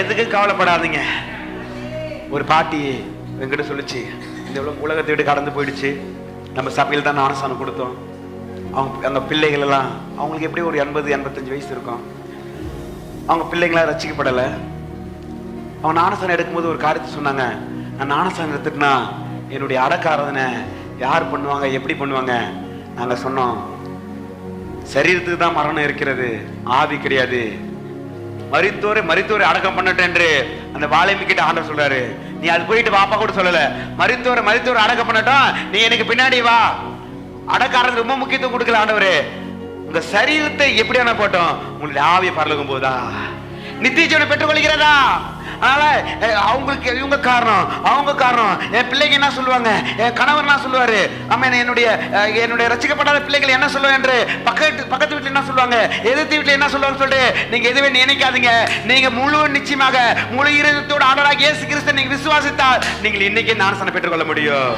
எதுக்கும் கவலைப்படாதீங்க. ஒரு பாட்டி என்கிட்ட சொல்லிச்சு இந்த உலகத்தை விட்டு கடந்து போயிடுச்சு. நம்ம சபையில் தான் ஞானஸ்தானம் கொடுத்தோம். அவங்க அந்த பிள்ளைகள் எல்லாம் அவங்களுக்கு எப்படி ஒரு எண்பது எண்பத்தஞ்சு வயசு இருக்கும்? அவங்க பிள்ளைங்களா ரசிக்கப்படலை. அவங்க ஞானஸ்தானம் எடுக்கும்போது ஒரு காரியத்தை சொன்னாங்க. நான் ஞானஸ்தானம் எடுத்துட்டுனா என்னுடைய அடக்காரதனை யார் பண்ணுவாங்க எப்படி பண்ணுவாங்க? நாங்கள் சொன்னோம். சரீரத்துக்கு தான் மரணம் இருக்கிறது. ஆவி கிடையாது. மரித்தோரை மரித்தோரை அடக்கம் பண்ணட்டும் என்று அந்த வாழைமி கிட்ட ஆண்டவர் சொல்றாரு. நீ அது போயிட்டு வாப்பா கூட சொல்லல. மரித்தோரை மரித்தோரை அடக்கம் பண்ணட்டும். நீ எனக்கு பின்னாடி வா. அடக்காரங்க ரொம்ப முக்கியத்துவம் கொடுக்கல ஆண்டவரே. உங்க சரீரத்தை எப்படியான போட்டோம். உங்களுடைய ஆவியை பரலகும் போதா நித்திய ஜீவனை பெற்றுக்கொள்கிறதா? அதனால அவங்களுக்கு இவங்க காரணம் அவங்க காரணம். என் பிள்ளைங்க என்ன சொல்லுவாங்க? என் கணவர் என்ன சொல்லுவாரு? ஆமா என்னுடைய என்னுடைய ரசிக்கப்படாத பிள்ளைகள் என்ன சொல்லுவேன் என்று பக்கத்து பக்கத்து வீட்டில் என்ன சொல்லுவாங்க? எதிர்த்து வீட்டில் என்ன சொல்லுவாங்க சொல்லிட்டு நீங்க எதுவே நினைக்காதீங்க. நீங்க முழு நிச்சயமாக முழு இருதத்தோடு ஆண்டவராக இயேசு கிறிஸ்து நீங்க விசுவாசித்தால் நீங்கள் இன்னைக்கே ஞானஸ்தானம் பெற்றுக்கொள்ள முடியும்.